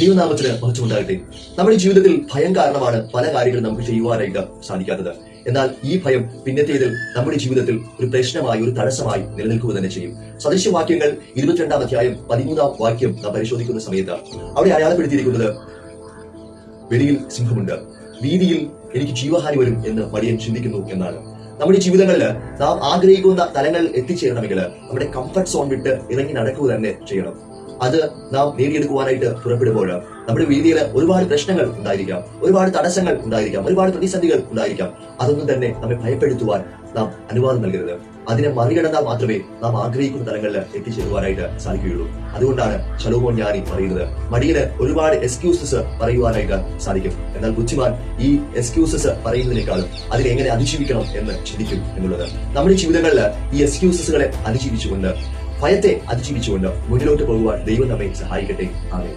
ദൈവനാമത്തിന് മഹത്വമുണ്ടാകട്ടെ. നമ്മുടെ ജീവിതത്തിൽ ഭയം കാരണമാണ് പല കാര്യങ്ങളും നമുക്ക് ചെയ്യുവാനായിട്ട് സാധിക്കാത്തത്. എന്നാൽ ഈ ഭയം പിന്നത്തേതിൽ നമ്മുടെ ജീവിതത്തിൽ ഒരു പ്രശ്നമായി ഒരു തടസ്സമായി നിലനിൽക്കുക തന്നെ ചെയ്യും. സദൃശ്യവാക്യങ്ങൾ ഇരുപത്തിരണ്ടാം അധ്യായം പതിമൂന്നാം വാക്യം നാം പരിശോധിക്കുന്ന സമയത്ത് അവിടെ അടയാളപ്പെടുത്തിയിരിക്കുന്നത് വെളിയിൽ സിംഹമുണ്ട്. വീതിയിൽ എനിക്ക് ജീവഹാനി വരും എന്ന് മടിയൻ ചിന്തിക്കുന്നു എന്നാണ്. നമ്മുടെ ജീവിതങ്ങളിൽ നാം ആഗ്രഹിക്കുന്ന തലങ്ങളിൽ എത്തിച്ചേരണമെങ്കിൽ നമ്മുടെ കംഫർട്ട് സോൺ വിട്ട് ഇറങ്ങി നടക്കുക തന്നെ ചെയ്യണം. അത് നാം നേടിയെടുക്കുവാനായിട്ട് പുറപ്പെടുമ്പോൾ നമ്മുടെ വീതിയിൽ ഒരുപാട് പ്രശ്നങ്ങൾ ഉണ്ടായിരിക്കാം. ഒരുപാട് തടസ്സങ്ങൾ ഉണ്ടായിരിക്കാം. ഒരുപാട് പ്രതിസന്ധികൾ ഉണ്ടായിരിക്കാം. അതൊന്നും തന്നെ നമ്മെ ഭയപ്പെടുത്തുവാൻ നാം അനുവാദം നൽകരുത്. അതിനെ മറികടന്നാൽ മാത്രമേ നാം ആഗ്രഹിക്കുന്ന തലങ്ങളിൽ എത്തിച്ചേരുവാനായിട്ട് സാധിക്കുകയുള്ളൂ. അതുകൊണ്ടാണ് ശലോമോൻ ഞാനി പറയുന്നത്. മടിയന് ഒരുപാട് എക്സ്ക്യൂസസ് പറയുവാനായിട്ട് സാധിക്കും. എന്നാൽ ബുദ്ധിമാൻ ഈ എക്സ്ക്യൂസസ് പറയുന്നതിനേക്കാളും അതിനെ എങ്ങനെ അതിജീവിക്കണം എന്ന് ചിന്തിക്കും എന്നുള്ളത്. നമ്മുടെ ജീവിതങ്ങളിൽ ഈ എക്സ്ക്യൂസസുകളെ അതിജീവിച്ചുകൊണ്ട് ഭയത്തെ അതിജീവിച്ചുകൊണ്ട് മുന്നിലോട്ട് പോകുവാൻ ദൈവം നമ്മെ സഹായിക്കട്ടെ. ആമേ